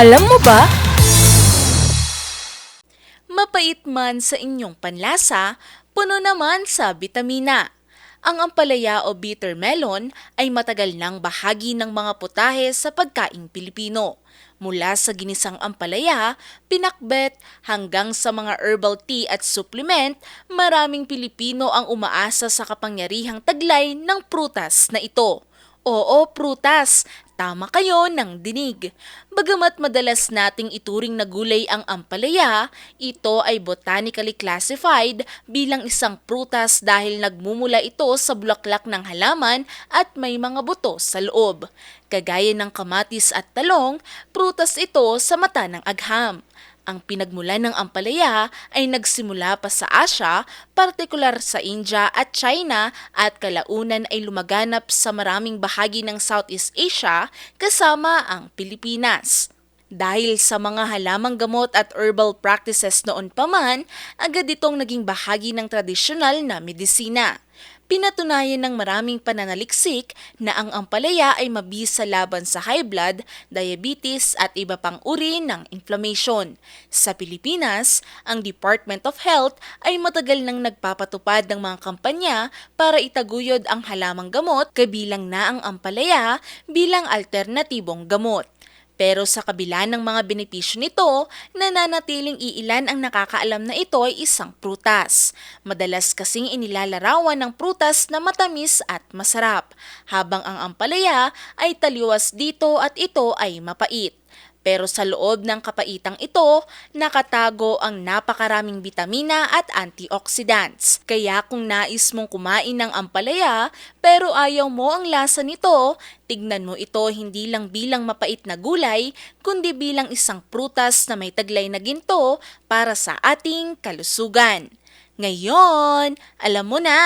Alam mo ba? Mapait man sa inyong panlasa, puno naman sa bitamina. Ang ampalaya o bitter melon ay matagal nang bahagi ng mga putahe sa pagkaing Pilipino. Mula sa ginisang ampalaya, pinakbet hanggang sa mga herbal tea at supplement, maraming Pilipino ang umaasa sa kapangyarihang taglay ng prutas na ito. Oo, prutas. Tama kayo ng dinig. Bagamat madalas nating ituring na gulay ang ampalaya, ito ay botanically classified bilang isang prutas dahil nagmumula ito sa bulaklak ng halaman at may mga buto sa loob. Kagaya ng kamatis at talong, prutas ito sa mata ng agham. Ang pinagmulan ng ampalaya ay nagsimula pa sa Asia, partikular sa India at China at kalaunan ay lumaganap sa maraming bahagi ng Southeast Asia kasama ang Pilipinas. Dahil sa mga halamang gamot at herbal practices noon pa man, agad itong naging bahagi ng tradisyonal na medisina. Pinatunayan ng maraming pananaliksik na ang ampalaya ay mabisa laban sa high blood, diabetes at iba pang uri ng inflammation. Sa Pilipinas, ang Department of Health ay matagal nang nagpapatupad ng mga kampanya para itaguyod ang halamang gamot kabilang na ang ampalaya bilang alternatibong gamot. Pero sa kabila ng mga benepisyo nito, nananatiling iilan ang nakakaalam na ito ay isang prutas. Madalas kasing inilalarawan ng prutas na matamis at masarap, habang ang ampalaya ay taliwas dito at ito ay mapait. Pero sa loob ng kapaitang ito, nakatago ang napakaraming bitamina at antioxidants. Kaya kung nais mong kumain ng ampalaya pero ayaw mo ang lasa nito, tignan mo ito hindi lang bilang mapait na gulay, kundi bilang isang prutas na may taglay na ginto para sa ating kalusugan. Ngayon, alam mo na!